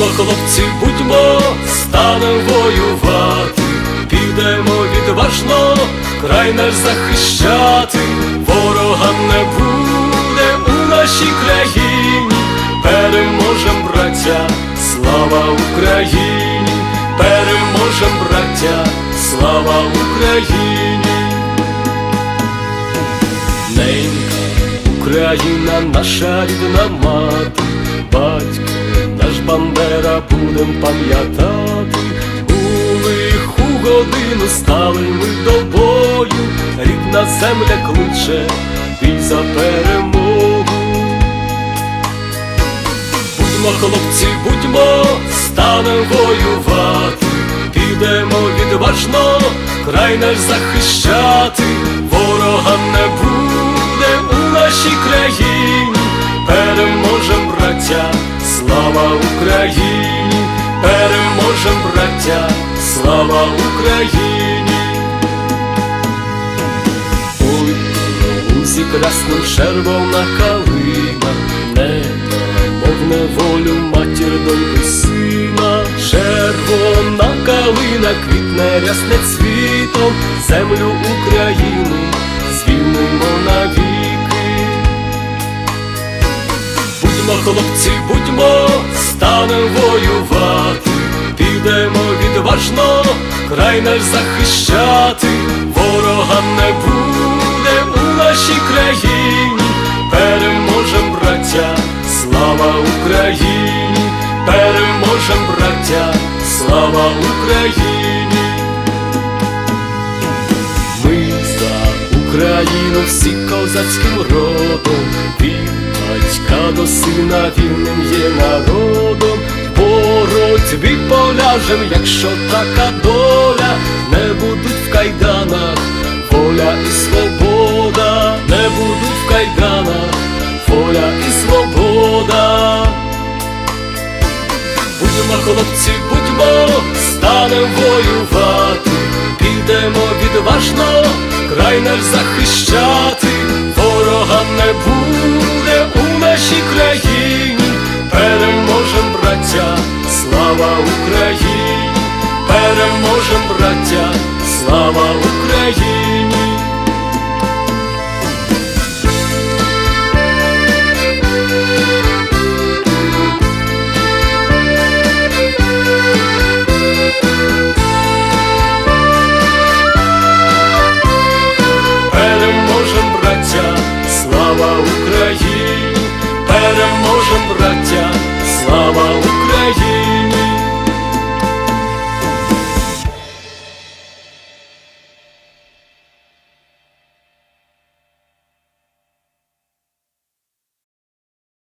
Будьмо хлопці, будьмо, станем воювати, підемо відважно, край наш захищати, ворога не буде у нашій країні, переможем, браття, слава Україні, переможем, браття, слава Україні. Ненька Україна, наша рідна мати, батько наш Бандера будем пам'ятати, у лиху годину стали ми до бою, рідна земля кличе, бій за перемогу. Будьмо хлопці, будьмо, станем воювати, підемо відважно, край наш захищати, Україні, переможем, браття, слава Україні. Ой, лузі красним червона калина, небо, мов неволю матір доньки сина, червона калина квітне рясне цвітом, землю України звільнимо навіки. Будьмо хлопці, будьмо, край наш захищати, ворога не буде у нашій країні, переможем, браття, слава Україні, переможем, браття, слава Україні. Ми за Україну всі козацьким родом, від батька до сина вільним є народом, боротьбі поляжем, якщо така доля, не будуть в кайданах, воля і свобода, не будуть в кайданах, воля і свобода. Будьмо хлопці, будьмо, станем воювати, підемо відважно, край наш захищати, ворога не буде слава Україні, переможем, браття, слава Україні.